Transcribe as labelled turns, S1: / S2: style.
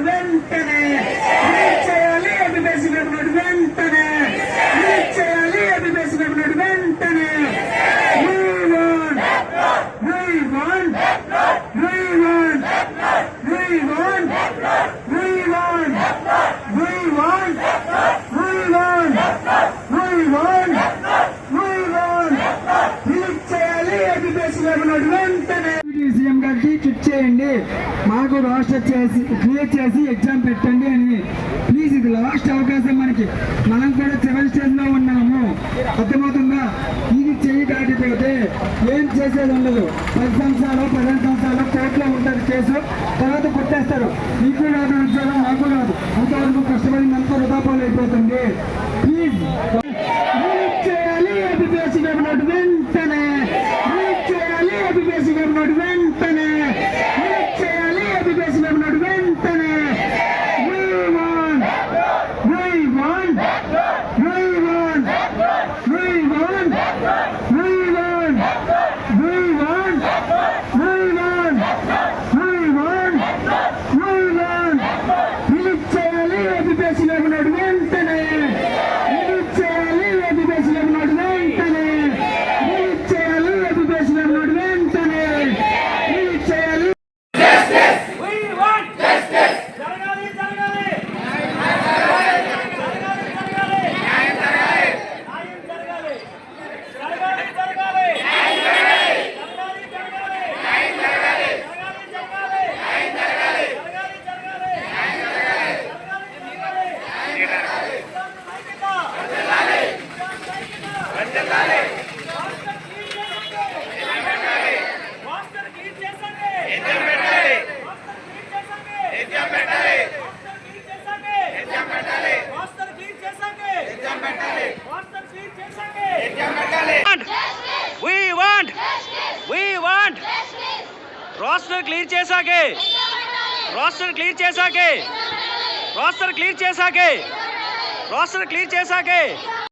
S1: Then. చేస్తున్నాడు వెంటనే CM గారికి చిట్ చేయండి. మాకు రోస్టర్ చేసి క్లియర్ చేసి ఎగ్జామ్ పెట్టండి అని. ప్లీజ్ ఇది లాస్ట్ అవకాశం మనకి. మనం కూడా చివరి స్టేజ్లో ఉన్నాము. అర్థమవుతుందా? ఇది చేయి దాటిపోతే ఏం చేసేది ఉండదు. పది సంవత్సరాలు పదిహేను సంవత్సరాలు కోర్టులో ఉంటుంది కేసు. తర్వాత కొట్టేస్తారు. మీకు రాదు ఉద్యోగం మాకు రాదు. అంతవరకు కష్టపడి వృధాపాలు అయిపోతుంది please
S2: we want roster clear చేశాకే. Roster clear చేశాకే. రోస్టర్ క్లియర్ చేశాకే. Roster clear చేశాకే.